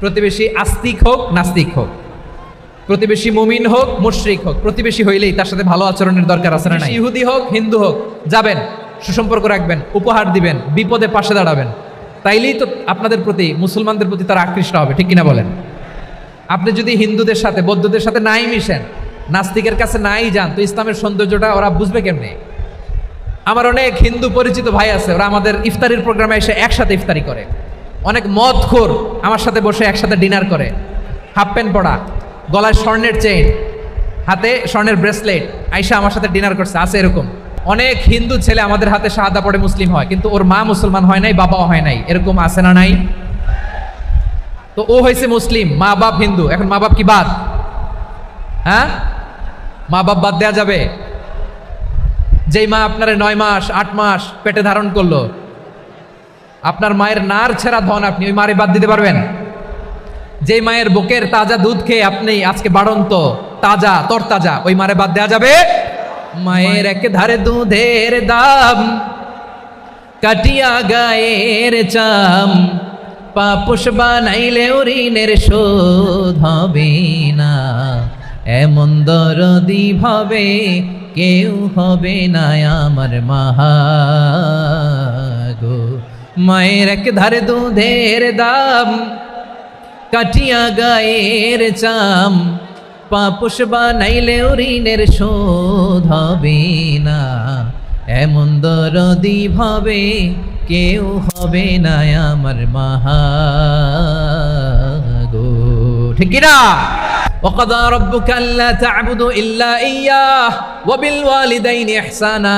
প্রতিবেশী আস্তিক হোক, নাস্তিক হোক। প্রতিবেশী মুমিন হোক, মুশরিক হোক। প্রতিবেশী হইলেই তার সাথে ভালো আচরণের দরকার আছে না ইহুদি হোক, হিন্দু হোক, যাবেন, সুসম্পর্ক রাখবেন, উপহার দিবেন, বিপদে পাশে দাঁড়াবেন। তাইলেই তো আপনাদের প্রতি, মুসলমানদের প্রতি তারা আকৃষ্ট হবে, ঠিক কিনা বলেন? আপনি যদি হিন্দুদের সাথে, বৌদ্ধদের সাথে নাই মিশেন, নাস্তিকের কাছে নাই যান, তো ইসলামের সৌন্দর্যটা ওরা বুঝবে কেমনে? আমার অনেক হিন্দু পরিচিত ভাই আছে, ওরা আমাদের ইফতারির প্রোগ্রামে এসে একসাথে ইফতারি করে। অনেক মদ খোর আমার সাথে বসে একসাথে ডিনার করে। হাফ প্যান্ট পরা গলায় স্বর্ণের চেইন, হাতে স্বর্ণের ব্রেসলেট। আইসা আমার সাথে ডিনার করছে, আছে এরকম। অনেক হিন্দু ছেলে আমাদের হাতে শাহাদা পড়ে মুসলিম হয়, কিন্তু ওর মা মুসলমান হয় নাই, বাবাও হয় নাই, এরকম আছে না নাই? তো ও হয়েছে মুসলিম, মা বাপ হিন্দু, এখন মা বাপ কি বাদ? হ্যাঁ? মা বাপ বাদ দেওয়া যাবে। যেই মা আপনার নয় মাস, আট মাস পেটে ধারণ করল আপনার মায়ের নার ছেঁড়া ধন আপনি ওই মারে বাদ দিতে পারবেন। যে মায়ের বুকের তাজা দুধ খেয়ে আপনি আজকে বাড়ন্ত তাজা, তরতাজা, ওই মারে বাদ দেওয়া যাবে? মায়ের এক ধারে দুধের দাম, কাটিয়া গায়ের চাম, পাপুষ বানাইলে ঋণের শোধ হবে না। এমন দরদি ভাবে কেউ হবে না আমার মাহাগো মায়ের এক ধারে দুধের দাম কাটিয়া গায়ের চাম পাপুষ বানাইলে ঋণের শোধ হবে না এমন দরদি ভাবে কেউ হবে না আমার মাহাগো ঠিক কিনা وقضى ربك ألا تعبدوا إلا إياه وبالوالدين إحسانا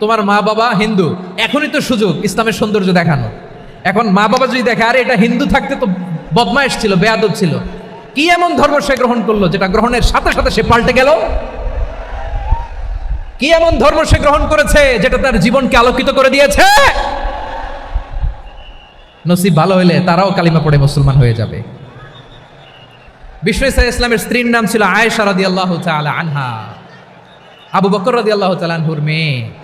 তোমার মা বাবা হিন্দু। এখনই তো সুযোগ ইসলামের সৌন্দর্য দেখানো এখন মা বাবা যদি দেখে, আরে, এটা হিন্দু থাকতে তো বদমাইশ ছিল, বেয়াদব ছিল। কি এমন ধর্ম সে গ্রহণ করল যেটা গ্রহণের সাথে সাথে সে পাল্টে গেল? কি এমন ধর্ম সে গ্রহণ করেছে যেটা তার জীবনকে আলোকিত করে দিয়েছে? নসিব ভালো হইলে তারাও কালিমা পড়ে মুসলমান হয়ে যাবে। বিশ্ব ইসা ইসলামের স্ত্রীর নাম ছিল আয়েশা রাদি আল্লাহ আনহা। আবু বকর রাদি আল্লাহ তালানহুর মেয়ে।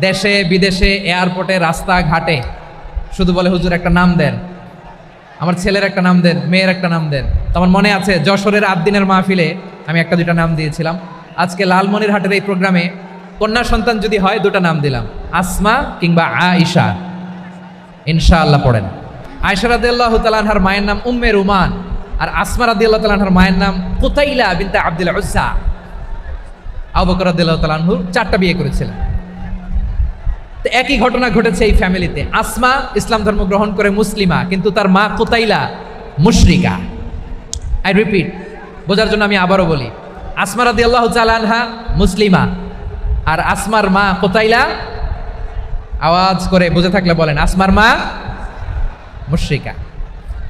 দেশে, বিদেশে এয়ারপোর্টে রাস্তাঘাটে। শুধু বলে, হুজুর, একটা নাম দেন। আমার ছেলের একটা নাম দেন, মেয়ের একটা নাম দেন। তো আমার মনে আছে, যশোরের আট দিনের মাহফিলে আমি একটা দুটা নাম দিয়েছিলাম। আজকে লালমনির হাটের এই প্রোগ্রামে কন্যা সন্তান যদি হয়, দুটা নাম দিলাম। আসমা কিংবা আইসা ইনশাআল্লাহ পড়েন। আয়সা রাদিয়াল্লাহু তাআলার মায়ের নাম উম্মে রুমান। আর আসমা রাদিয়াল্লাহু তাআলার মায়ের নাম কুতাইলা বিনতে আব্দুল উজ্জা। আবু বকর রাদিয়াল্লাহু চারটা বিয়ে করেছিলেন। একই ঘটনা ঘটেছে এই ফ্যামিলিতে। আসমা ইসলাম ধর্ম গ্রহণ করে মুসলিমা, কিন্তু তার মা কোতাইলা মুশরিকা। আই রিপিট বোঝার জন্য আমি আবারও বলি, আসমা রাদিয়াল্লাহু তাআলা আনহা মুসলিমা, আর আসমার মা কোতাইলা, আওয়াজ করে বুঝে থাকলে বলেন, আসমার মা মুশ্রিকা।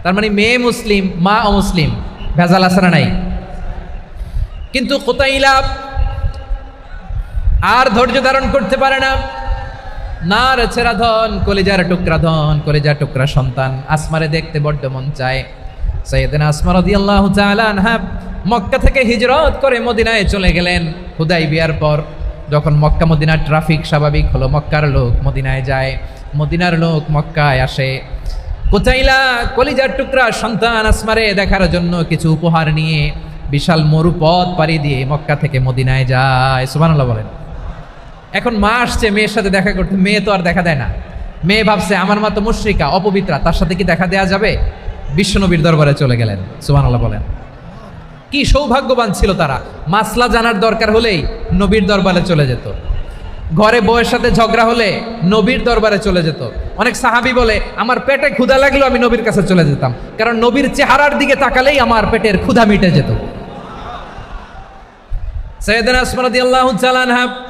তার মানে মেয়ে মুসলিম, মা অমুসলিম, ভেজাল আসানা নাই? কিন্তু কোতাইলা আর ধৈর্য ধারণ করতে পারে না। না ছেড়া ধন, কলেজার টুকরা ধন, কলেজার টুকরা সন্তান। আসমারে দেখতে বড্ড মন চায়। সৈয়দিন আসমা রাদিয়াল্লাহু তাআলা আনহা মক্কা থেকে হিজরত করে মদিনায় চলে গেলেন হুদাই বিয়ার পর। যখন মক্কা মদিনার ট্রাফিক স্বাভাবিক হলো, মক্কার লোক মদিনায় যায়। মদিনার লোক মক্কায় আসে। কোচাইলা কলিজার টুকরা সন্তান আসমারে দেখার জন্য কিছু উপহার নিয়ে বিশাল মরুপথ পাড়ি দিয়ে মক্কা থেকে মদিনায় যায়। সুবহানাল্লাহ বলেন। এখন মা আসছে, মেয়ের সাথে দেখা করতে। মেয়ে তো আর দেখা দেয় না। মেয়ে ভাবছে, আমার মা তো মুশ্রিকা, অপবিত্রা, তার সাথে কি দেখা দেয়া যাবে? বিশ্বনবীর দরবারে চলে গেলেন, সুবহানাল্লাহ বলেন। কি সৌভাগ্যবান ছিল তারা। মাসলা জানার দরকার হলেই নবীর দরবারে চলে যেত। ঘরে বউয়ের সাথে ঝগড়া হলে নবীর দরবারে চলে যেত। অনেক সাহাবি বলে, আমার পেটে ক্ষুধা লাগল, আমি নবীর কাছে চলে যেতাম। কারণ নবীর চেহারার দিকে তাকালেই আমার পেটের ক্ষুধা মিটে যেত। সৈয়দিন আসমারদি আল্লাহ চালানহা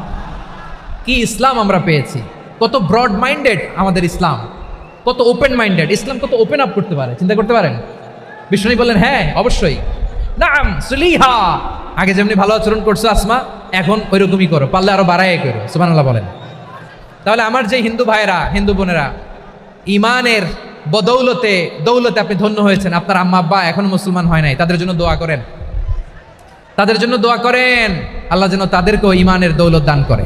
কি ইসলাম আমরা পেয়েছি? কত ব্রড মাইন্ডেড আমাদের ইসলাম, কত ওপেন মাইন্ডেড ইসলাম কত ওপেন আপ করতে পারে, চিন্তা করতে পারেন? বিষ্ণু বললেন হ্যাঁ অবশ্যই। নাম সুলিহা। আগে যেমনি ভালো আচরণ করছ আসমা, এখন ওইরকমই করো, পারলে আরও বাড়াই করো। সুবহানাল্লাহ বলেন। তাহলে আমার যে হিন্দু ভাইরা হিন্দু বোনেরা ইমানের বদৌলতে, দৌলতে আপনি ধন্য হয়েছেন। আপনার আম্মা, আব্বা এখনও মুসলমান হয় নাই, তাদের জন্য দোয়া করেন। তাদের জন্য দোয়া করেন। আল্লাহ যেন তাদেরকেও ইমানের দৌলত দান করে।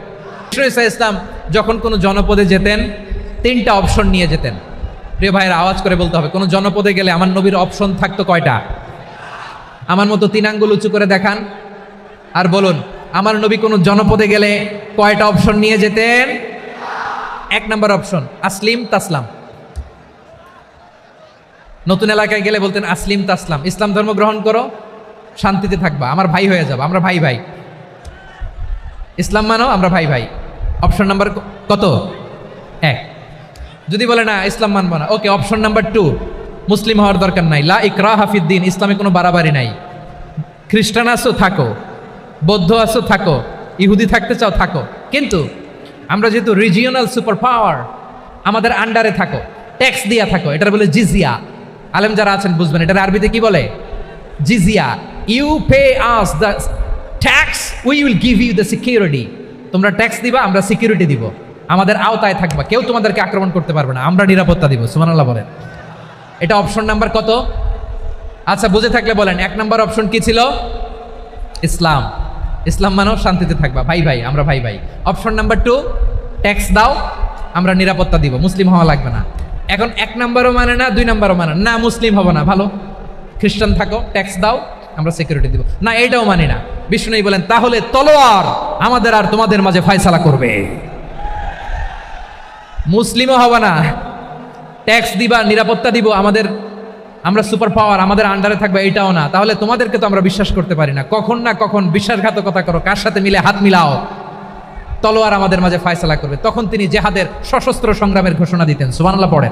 ইসা ইসলাম যখন কোনো জনপদে যেতেন, তিনটা অপশন নিয়ে যেতেন। প্রিয় ভাইয়ের, আওয়াজ করে বলতে হবে, কোনো জনপদে গেলে আমার নবীর অপশন থাকতো কয়টা? আমার মতো তিন আঙ্গুল উঁচু করে দেখান আর বলুন, আমার নবী কোনো জনপদে গেলে কয়টা অপশন নিয়ে যেতেন? এক নম্বর অপশন আসলিম তাসলাম। নতুন এলাকায় গেলে বলতেন, আসলিম তাসলাম। ইসলাম ধর্ম গ্রহণ করো, শান্তিতে থাকবা। আমার ভাই হয়ে যাব, আমরা ভাই ভাই। ইসলাম মানো, আমরা ভাই ভাই। অপশন নাম্বার কত? এক। যদি বলে না, ইসলাম মানবো না। Okay, option number two. মুসলিম হওয়ার দরকার নাই। লা ইকরা হাফিদ্দিন ইসলামে কোনো বাড়াবাড়ি নাই। খ্রিস্টান আসো থাকো। বৌদ্ধ আসো থাকো। ইহুদি থাকতে চাও, থাকো। কিন্তু আমরা যেহেতু রিজিওনাল সুপার পাওয়ার আমাদের আন্ডারে থাকো। ট্যাক্স দিয়া থাকো। এটার বলে জিজিয়া আলেম যারা আছেন, বুঝবেন। এটার আরবিতে কি বলে? জিজিয়া you pay us the tax we will give you the security তোমরা ট্যাক্স দিবা, আমরা সিকিউরিটি দিব। আমাদের আওতায় থাকবা। কেউ তোমাদেরকে আক্রমণ করতে পারবে না। আমরা নিরাপত্তা দিব সুমানাল্লাহ বলেন। এটা অপশন নাম্বার কত? আচ্ছা বুঝে থাকলে বলেন। এক নাম্বার অপশন কি ছিল? ইসলাম। ইসলাম মানেও শান্তিতে থাকবা। ভাই ভাই, আমরা ভাই ভাই। অপশন নাম্বার টু ট্যাক্স দাও, আমরা নিরাপত্তা দিব। মুসলিম হওয়া লাগবে না। এখন এক নাম্বারও মানে না, দুই নাম্বারও মানে না। মুসলিম হব না। ভালো? খ্রিস্টান থাকো ট্যাক্স দাও। আমরা সিকিউরিটি দিব। না এটাও মানি না। বিষ্ণু বলেন, তাহলে তলোয়ার আমাদের আর তোমাদের মাঝে ফায়সালা করবে। মুসলিমও হবে না। ট্যাক্স দিবা, নিরাপত্তা দিব, আমাদের, আমরা সুপার পাওয়ার, আমাদের আন্ডারে থাকবে এটাও না। তাহলে তোমাদেরকে তো আমরা বিশ্বাস করতে পারি না। কখন না কখন বিশ্বাসঘাতকতা করো, কার সাথে মিলে হাত মিলাও। তলোয়ার আমাদের মাঝে ফায়সালা করবে। তখন তিনি জেহাদের সশস্ত্র সংগ্রামের ঘোষণা দিতেন। সুবানাল্লাহ পড়েন।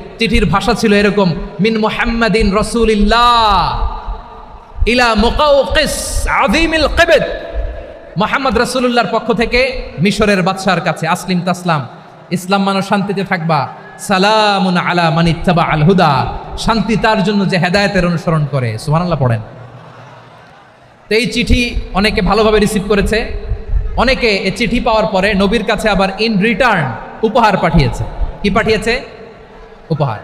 চিঠির ভাষা ছিল এরকম, মিন মুহাম্মাদিন রসুলিল্লাহ ইলা মুকাউকিস আযীমিল কিবত। মোহাম্মদ রাসূলুল্লাহর পক্ষ থেকে মিশরের বাদশার কাছে, আসলিম তাসলাম, ইসলাম মানুষ শান্তিতে থাকবা, সালামুন আলা মানিত্তাবা আল হুদা। শান্তি তার জন্য যে হেদায়েতের অনুসরণ করে। সুবহানাল্লাহ পড়েন। তো এই চিঠি অনেকে ভালোভাবে রিসিভ করেছে। অনেকে এই চিঠি পাওয়ার পরে নবীর কাছে আবার ইন রিটার্ন উপহার পাঠিয়েছে। কি পাঠিয়েছে? উপহার।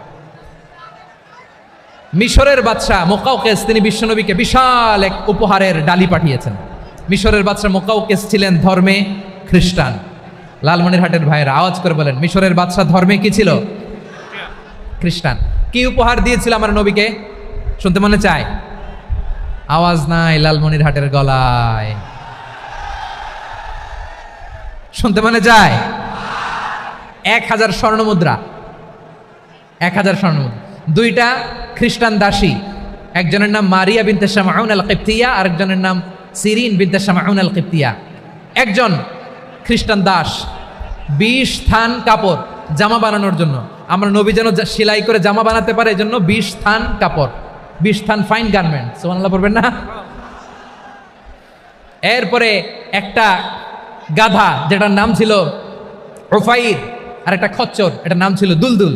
মিশরের বাদশাহ মোকাউকেস তিনি বিশ্বনবীকে বিশাল এক উপহারের ডালি পাঠিয়েছেন। মিশরের বাদশাহ মোকাউকেস ছিলেন ধর্মে খ্রিস্টান। লালমনিরহাটের ভাইয়ের আওয়াজ করে বলেন, মিশরের বাদশাহ ধর্মে কি ছিল? খ্রিস্টান, কি উপহার দিয়েছিল আমার নবীকে? শুনতে মনে চায়? আওয়াজ নাই লালমনিরহাটের গলায়। শুনতে মনে যায় এক হাজার স্বর্ণ মুদ্রা এক হাজার স্বর্ণ। মুদ্রা দুইটা খ্রিস্টান দাসী। একজনের নাম মারিয়া বিনতে শামাউন আল কিপ্তিয়া আরেকজনের নাম সিরিন বিনতে শামাউন আল কিপ্তিয়া একজন খ্রিস্টান দাস, বিশ থান কাপড় জামা বানানোর জন্য। আমরা নবী যেন সেলাই করে জামা বানাতে পারে এই জন্য বিশ থান কাপড়, বিশ থান ফাইন গার্মেন্ট সোমানাল্লাহ পড়বেন না? এরপরে একটা গাধা, যেটার নাম ছিল ওফাইর আর একটা খচ্চর, এটার নাম ছিল দুলদুল।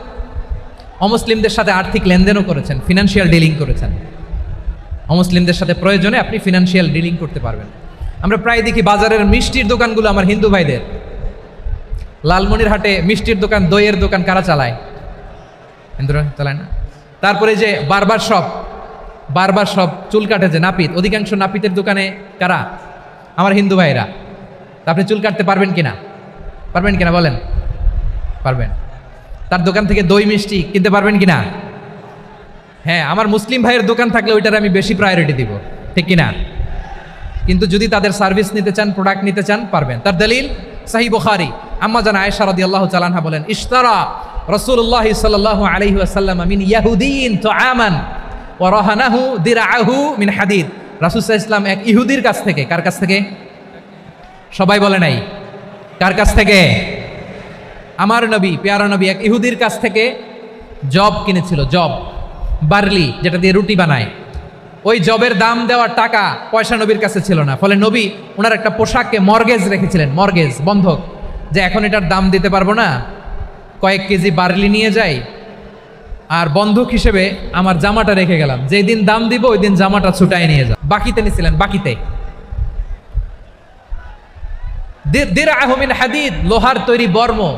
অমুসলিমদের সাথে আর্থিক লেনদেনও করেছেন ফিনান্সিয়াল ডিলিং করেছেন। অমুসলিমদের সাথে প্রয়োজনে আপনি ফিনান্সিয়াল ডিলিং করতে পারবেন। আমরা প্রায় দেখি বাজারের মিষ্টির দোকানগুলো আমার হিন্দু ভাইদের। লালমনির হাটে মিষ্টির দোকান, দইয়ের দোকান কারা চালায়? হিন্দুরা চালায় না? তারপরে যে বারবার শপ বারবার শপ চুল কাটে যে নাপিত, অধিকাংশ নাপিতের দোকানে কারা? আমার হিন্দু ভাইরা। আপনি চুল কাটতে পারবেন কিনা? পারবেন কিনা বলেন? পারবেন। তার দোকান থেকে দই মিষ্টি কিনতে পারবেন কিনা? হ্যাঁ আমার মুসলিম ভাইয়ের দোকান থাকলে ওইটার আমি বেশি প্রায়োরিটি দিব। ঠিক কিনা? কিন্তু যদি তাদের সার্ভিস নিতে চান প্রোডাক্ট নিতে চান, পারবেন। তার দলিল সাহি বুখারি আম্মা জান আয়েশা রাদিয়াল্লাহু তাআলা বলেন, ইশতারা রাসূলুল্লাহ সাল্লাল্লাহু আলাইহি ওয়াসাল্লাম মিন ইয়াহুদিন তুআমান ওয়া রাহানাহু দিরআহু মিন হাদিদ। আলাইহি ইসলাম এক ইহুদির কাছ থেকে, কার কাছ থেকে? সবাই বলে নাই। কার কাছ থেকে? আমার নবী, পেয়ারা নবী এক ইহুদির কাছ থেকে জব কিনেছিল, জব। বার্লি, যেটা দিয়ে রুটি বানায়। ওই জবের দাম দেওয়ার টাকা পয়সা নবীর কাছে ছিল না। ফলে নবী ওনার একটা পোশাককে মর্গেজ রেখেছিলেন, মর্গেজ, বন্ধক। যে এখন এটার দাম দিতে পারব না। কয়েক কেজি বার্লি নিয়ে যাই। আর বন্ধক হিসেবে আমার জামাটা রেখে গেলাম। যেই দিন দাম দিব, ওই দিন জামাটা ছুটাই নিয়ে যাও। বাকিতে নিয়েছিলেন বাকিতে। দের আহমিন হাদিদ, লোহার তৈরি বর্ম।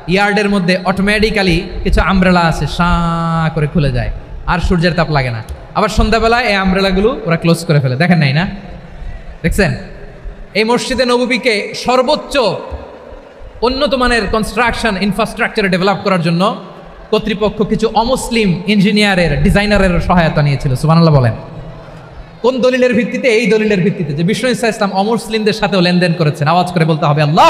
ইয়ার্ডের মধ্যে অটোমেটিক্যালি কিছু আমব্রেলা আছে, সাঁ করে খুলে যায়। আর সূর্যের তাপ লাগে না। আবার সন্ধ্যাবেলায় এই আমব্রেলাগুলো ওরা ক্লোজ করে ফেলে। দেখেন নাই না? দেখছেন? এই মসজিদে নববীকে সর্বোচ্চ উন্নত মানের কনস্ট্রাকশন ইনফ্রাস্ট্রাকচার ডেভেলপ করার জন্য কর্তৃপক্ষ কিছু অমুসলিম ইঞ্জিনিয়ারের ডিজাইনারের সহায়তা নিয়েছিল। সুবানাল্লাহ বলেন। কোন দলিলের ভিত্তিতে? এই দলিলের ভিত্তিতে যে বিষ্ণু ইসা ইসলাম অমুসলিমদের সাথেও লেনদেন করেছেন। আওয়াজ করে বলতে হবে, আল্লাহ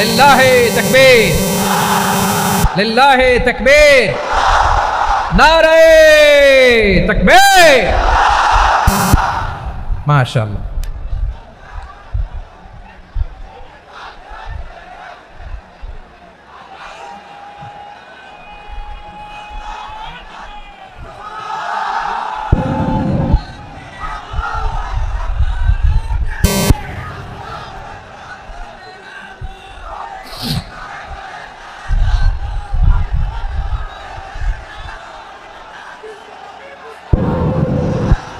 লিল্লাহে তাকবীর। লিল্লাহে তাকবীর। নারায়ে তাকবীর। মাশাআল্লাহ।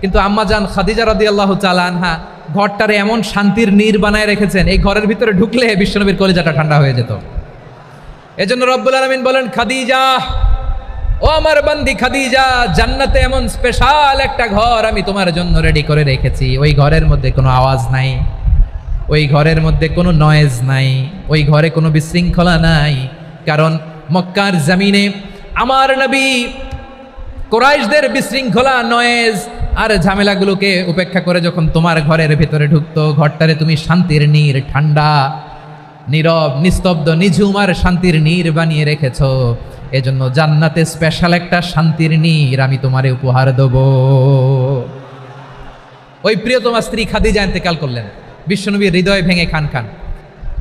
কিন্তু আম্মাজান খাদিজা রাদি আল্লাহ আনহা ঘরটারে এমন শান্তির নীর বানায় রেখেছেন, এই ঘরের ভিতরে ঢুকলে বিশ্বনবীর কলিজাটা ঠান্ডা হয়ে যেত। এজন্য রব্বুল আলমিন বলেন, খাদিজা, ও আমার বান্দি খাদিজা, জান্নাতে এমন স্পেশাল একটা ঘর আমি তোমার জন্য রেডি করে রেখেছি। ওই ঘরের মধ্যে কোনো আওয়াজ নাই, ওই ঘরের মধ্যে কোনো নয়েজ নাই, ওই ঘরে কোনো বিশৃঙ্খলা নাই। কারণ মক্কার জামিনে আমার নবী কোরাইশদের বিশৃঙ্খলা নয়েজ আর ঝামেলাগুলোকে উপেক্ষা করে যখন তোমার ঘরের ভেতরে ঢুকতো, ঘরটারে তুমি শান্তির নীর, ঠান্ডা, নীরব, নিস্তব্ধ নিঝুম আর শান্তির নীর বানিয়ে রেখেছ। এজন্য জান্নাতে স্পেশাল একটা শান্তির নীর আমি তোমারে উপহার দেব। ওই প্রিয়তমা স্ত্রী খাদি খাদিজা ইন্তেকাল করলেন। বিশ্বনবীর হৃদয় ভেঙে খান খান।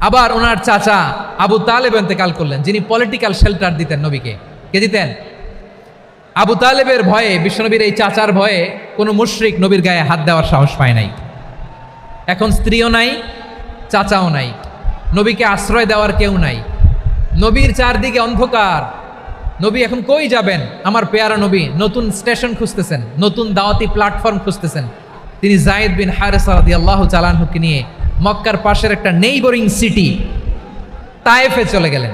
আবার ওনার চাচা আবু তালেব ইন্তেকাল করলেন, যিনি পলিটিক্যাল শেল্টার দিতেন নবীকে। কে দিতেন? আবু তালেবের ভয়ে, বিশ্বনবীর এই চাচার ভয়ে কোনো মুশরিক নবীর গায়ে হাত দেওয়ার সাহস পায় নাই। এখন স্ত্রীও নাই, চাচাও নাই, নবীকে আশ্রয় দেওয়ার কেউ নাই। নবীর চারদিকে অন্ধকার। নবী এখন কই যাবেন? আমার পেয়ারা নবী নতুন স্টেশন খুঁজতেছেন, নতুন দাওয়াতি প্ল্যাটফর্ম খুঁজতেছেন। তিনি জায়েদ বিন হারেসারদি আল্লাহ চালানহুকে নিয়ে মক্কার পাশের একটা নেইবরিং সিটি তায়েফে চলে গেলেন।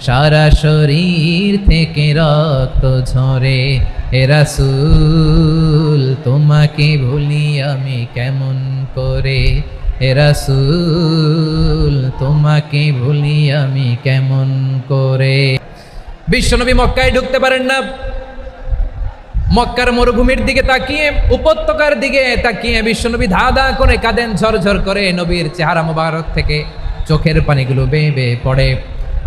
সারা শরীর থেকে রক্ত ঝরে। এরাসুল তোমাকে ভুলি আমি কেমন করে? এরাসুল তোমাকে ভুলি আমি কেমন করে? বিশ্বনবী মক্কায় ঢুকতে পারেন না। মক্কার মরুভূমির দিকে তাকিয়ে, উপত্যকার দিকে তাকিয়ে বিশ্বনবী ধা ধা করে কাঁদেন, ঝরঝর করে নবীর চেহারা মোবারক থেকে চোখের পানিগুলো বেয়ে বেয়ে পড়ে।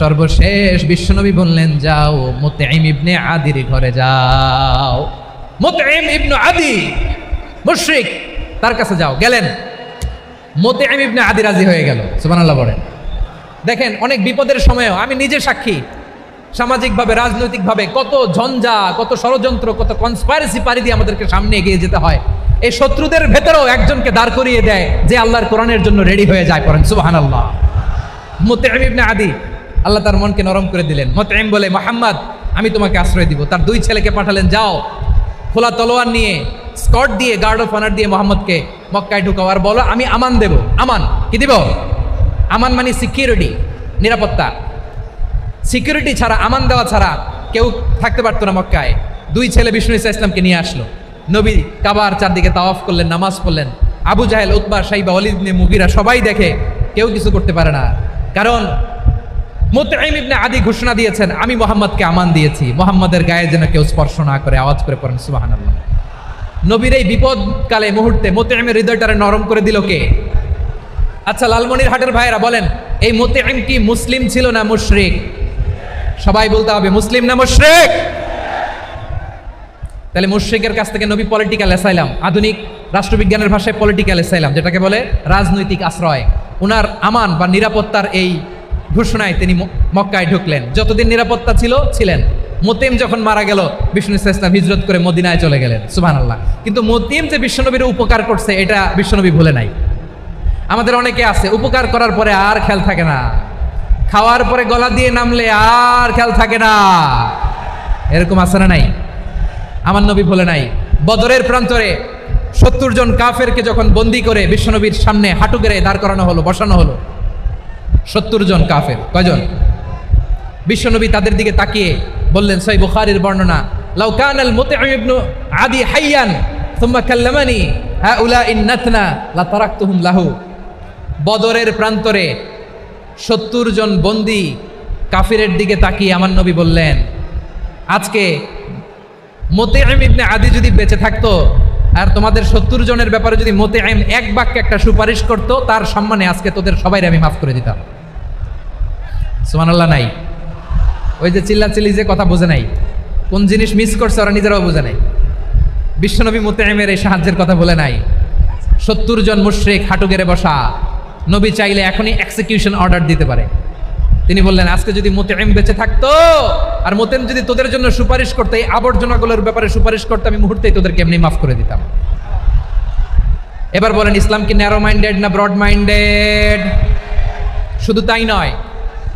সর্বশেষ বিশ্বনবী বললেন, যাও মোতেইম ইবনে আদির ঘরে যাও। মোতেইম ইবনু আদি, মুশরিক, তার কাছে যাও। গেলেন। মোতেইম ইবনে আদি রাজি হয়ে গেল, সুবহানাল্লাহ বলেন। দেখেন, অনেক বিপদের সময়ও আমি নিজে সাক্ষী। সামাজিকভাবে, রাজনৈতিকভাবে কত ঝঞ্ঝা, কত ষড়যন্ত্র, কত কনস্পাইরেসি পারি দিয়ে আমাদেরকে সামনে এগিয়ে যেতে হয়। এই শত্রুদের ভেতরেও একজনকে দাঁড় করিয়ে দেয় যে আল্লাহর কোরআনের জন্য রেডি হয়ে যায় করেন সুবাহান আল্লাহ মোতেম ইবনে আদি আল্লাহ তার মনকে নরম করে দিলেন। মোতেম বলে, মোহাম্মদ, আমি তোমাকে আশ্রয় দিব। তার দুই ছেলেকে পাঠালেন, যাও। খোলা তলোয়ার নিয়ে, স্কট দিয়ে, গার্ড অফ অনার দিয়ে মোহাম্মদকে মক্কায় ঢুকাও। আর বলো, আমি আমান দেব। আমান, কি দিব? আমান মানে সিকিউরিটি নিরাপত্তা। সিকিউরিটি ছাড়া, আমান দেওয়া ছাড়া কেউ থাকতে পারতো না মক্কায়। দুই ছেলে বিষ্ণু ইসা ইসলামকে নিয়ে আসলো। নবী কাবার চারদিকে তাওয়াফ করলেন, নামাজ পড়লেন। আবু জাহেল উৎবা সাইবা অলিদ মুগিরা সবাই দেখে কেউ কিছু করতে পারে না। কারণ মুতঈম ইবনে আদি ঘোষণা দিয়েছেন, আমি মোহাম্মদকে আমান দিয়েছি। মোহাম্মদের গায়ে যেন কেউ স্পর্শ না করে, আওয়াজ করে পড়েন, সুবহানাল্লাহ। নবীর এই বিপদকালে মুহূর্তে মোতেমের হৃদয়টারে নরম করে দিল কে? আচ্ছা লালমনির হাটের ভাইয়েরা বলেন, এই মোতেম কি মুসলিম ছিল না মুশরিক? সবাই বলতে হবে, মুসলিম না মুশরিক? তাহলে মুশরিকের কাছ থেকে নবী পলিটিক্যাল অ্যাসাইলাম আধুনিক রাষ্ট্রবিজ্ঞানের ভাষায় পলিটিক্যাল অ্যাসাইলাম যেটাকে বলে রাজনৈতিক আশ্রয়। ওনার আমান বা নিরাপত্তার এই ঘোষণায় তিনি মক্কায় ঢুকলেন। যতদিন নিরাপত্তা ছিল, ছিলেন। মতিম যখন মারা গেল, বিষ্ণু ইসলাম হিজরত করে মদিনায় চলে গেলেন। সুবহান আল্লাহ কিন্তু মতিম যে বিশ্বনবীর উপকার করছে, এটা বিশ্বনবী ভুলে নাই। আমাদের অনেকে আছে, উপকার করার পরে আর খেয়াল থাকে না। খাওয়ার পরে গলা দিয়ে নামলে আর খেয়াল থাকে না। এরকম আছে না নাই? আমার নবী ভুলে নাই। বদরের প্রান্তরে সত্তর জন কাফেরকে যখন বন্দি করে বিশ্বনবীর সামনে হাঁটু গেড়ে দাঁড় করানো হলো, বসানো হলো সত্তর জন কাফের। কয়জন? বিশ্বনবী তাদের দিকে তাকিয়ে বললেন সই বুখারির বর্ণনা, লাউ কান আল ইবনু আদি হাইয়ান থুম্মা কাল্লামানি হাউলা ইন নাতনা লা তারাকতুহুম লাহু। বদরের প্রান্তরে সত্তর জন বন্দি কাফিরের দিকে তাকিয়ে আমার নবী বললেন, আজকে মোতেআম ইবনে আদি যদি বেঁচে থাকতো, আর তোমাদের সত্তর জনের ব্যাপারে যদি মোতেআম এক বাক্যে একটা সুপারিশ করতো, তার সম্মানে আজকে তোদের সবাই আমি মাফ করে দিতাম। সুবহানাল্লাহ, নাই। ওই যে চিল্লা চিল্লি যে কথা বোঝে নাই, কোন জিনিস মিস করছে ওরা নিজেরাও বোঝে নাই। বিশ্বনবী মোতেআমের এই সাহায্যের কথা বলে নাই। সত্তর জন মুশরিক হাঁটু গেড়ে বসা, নবী চাইলে এখনই এক্সিকিউশন অর্ডার দিতে পারে। তিনি বললেন, আজকে যদি মোতেম বেঁচে থাকতো, আর মোতেম যদি তোদের জন্য সুপারিশ করতে, এই আবর্জনাগুলোর ব্যাপারে সুপারিশ করতে আমি মুহূর্তেই তোদেরকে এমনি মাফ করে দিতাম। এবার বলেন, ইসলাম কি ন্যারো মাইন্ডেড না ব্রড মাইন্ডেড শুধু তাই নয়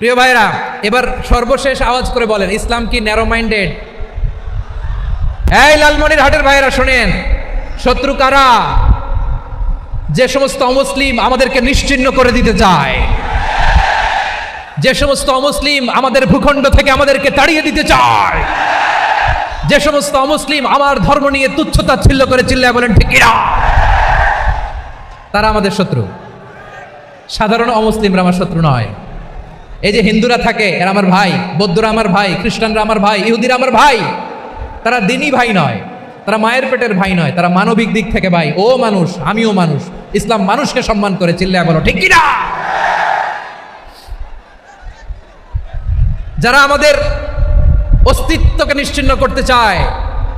প্রিয় ভাইরা, এবার সর্বশেষ আওয়াজ করে বলেন, ইসলাম কি ন্যারো মাইন্ডেড এই লালমনির হাটের ভাইরা শোনেন, শত্রু কারা? যে সমস্ত অমুসলিম আমাদেরকে নিশ্চিহ্ন করে দিতে চায়। যে সমস্ত অমুসলিম আমাদের ভূখণ্ড থেকে আমাদেরকে তাড়িয়ে দিতে চায়। যে সমস্ত অমুসলিম আমার ধর্ম নিয়ে তুচ্ছতা ছিল্ল করে চিল্লায় বলেন, ঠিক তারা আমাদের শত্রু। সাধারণ অমুসলিমরা আমার শত্রু নয়। এই যে হিন্দুরা থাকে, এরা আমার ভাই, বৌদ্ধরা আমার ভাই, খ্রিস্টানরা আমার ভাই, ইহুদিরা আমার ভাই, তারা দিনই ভাই নয়, তারা মায়ের পেটের ভাই নয়, তারা মানবিক দিক থেকে ভাই। ও মানুষ, আমিও মানুষ, ইসলাম মানুষকে সম্মান করে চিল্লায় বলো, ঠিক কিনা? যারা আমাদের অস্তিত্বকে নিশ্চিন্ন করতে চায়,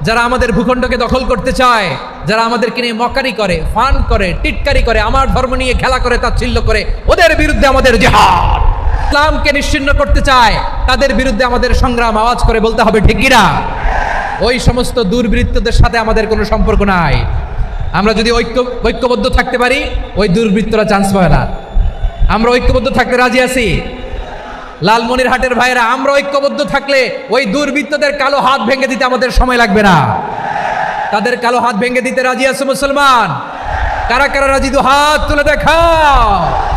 যারা আমাদের ভূখণ্ডকে দখল করতে চায়, যারা আমাদেরকে নিয়ে মকারি করে, ফান করে, টিটকারি করে, আমার ধর্ম নিয়ে খেলা করে তা তাচ্ছিল্য করে, ওদের বিরুদ্ধে আমাদের জেহাদ। ইসলামকে নিশ্চিন্ন করতে চায়, তাদের বিরুদ্ধে আমাদের সংগ্রাম আওয়াজ করে বলতে হবে ঠিকিরা ওই সমস্ত দুর্বৃত্তদের সাথে আমাদের কোনো সম্পর্ক নাই। আমরা যদি ঐক্য, ঐক্যবদ্ধ থাকতে পারি, ওই দুর্বৃত্তরা চান্স পায় না। আমরা ঐক্যবদ্ধ থাকতে রাজি আছি? লালমনির হাটের ভাইরা আমরা ঐক্যবদ্ধ থাকলে ওই দুর্বৃত্তদের কালো হাত ভেঙে দিতে আমাদের সময় লাগবে না। তাদের কালো হাত ভেঙে দিতে রাজি আছে মুসলমান? কারা কারা রাজি? দু হাত তুলে দেখাও।